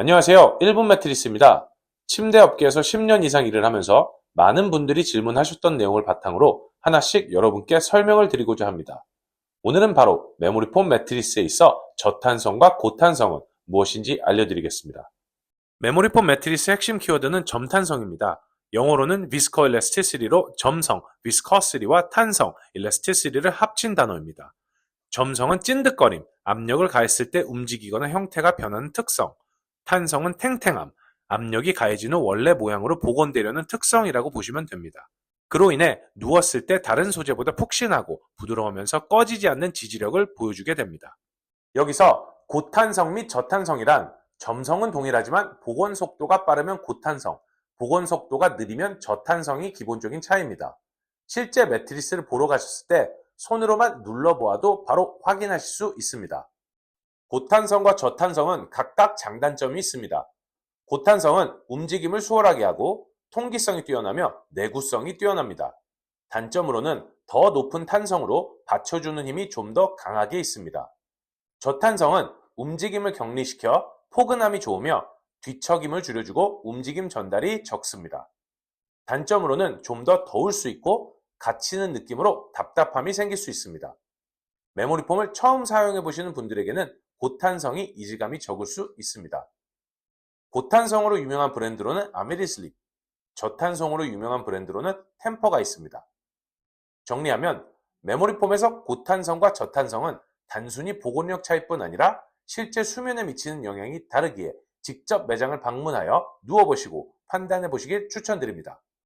안녕하세요. 1분 매트리스입니다. 침대 업계에서 10년 이상 일을 하면서 많은 분들이 질문하셨던 내용을 바탕으로 하나씩 여러분께 설명을 드리고자 합니다. 오늘은 바로 메모리폼 매트리스에 있어 저탄성과 고탄성은 무엇인지 알려드리겠습니다. 메모리폼 매트리스 핵심 키워드는 점탄성입니다. 영어로는 visco elasticity로 점성, viscosity와 탄성, elasticity를 합친 단어입니다. 점성은 찐득거림, 압력을 가했을 때 움직이거나 형태가 변하는 특성, 탄성은 탱탱함, 압력이 가해진 후 원래 모양으로 복원되려는 특성이라고 보시면 됩니다. 그로 인해 누웠을 때 다른 소재보다 푹신하고 부드러우면서 꺼지지 않는 지지력을 보여주게 됩니다. 여기서 고탄성 및 저탄성이란 점성은 동일하지만 복원 속도가 빠르면 고탄성, 복원 속도가 느리면 저탄성이 기본적인 차이입니다. 실제 매트리스를 보러 가셨을 때 손으로만 눌러보아도 바로 확인하실 수 있습니다. 고탄성과 저탄성은 각각 장단점이 있습니다. 고탄성은 움직임을 수월하게 하고 통기성이 뛰어나며 내구성이 뛰어납니다. 단점으로는 더 높은 탄성으로 받쳐주는 힘이 좀 더 강하게 있습니다. 저탄성은 움직임을 격리시켜 포근함이 좋으며 뒤척임을 줄여주고 움직임 전달이 적습니다. 단점으로는 좀 더 더울 수 있고 갇히는 느낌으로 답답함이 생길 수 있습니다. 메모리폼을 처음 사용해 보시는 분들에게는 고탄성이 이질감이 적을 수 있습니다. 고탄성으로 유명한 브랜드로는 아메리슬립, 저탄성으로 유명한 브랜드로는 템퍼가 있습니다. 정리하면 메모리폼에서 고탄성과 저탄성은 단순히 복원력 차이뿐 아니라 실제 수면에 미치는 영향이 다르기에 직접 매장을 방문하여 누워보시고 판단해 보시길 추천드립니다.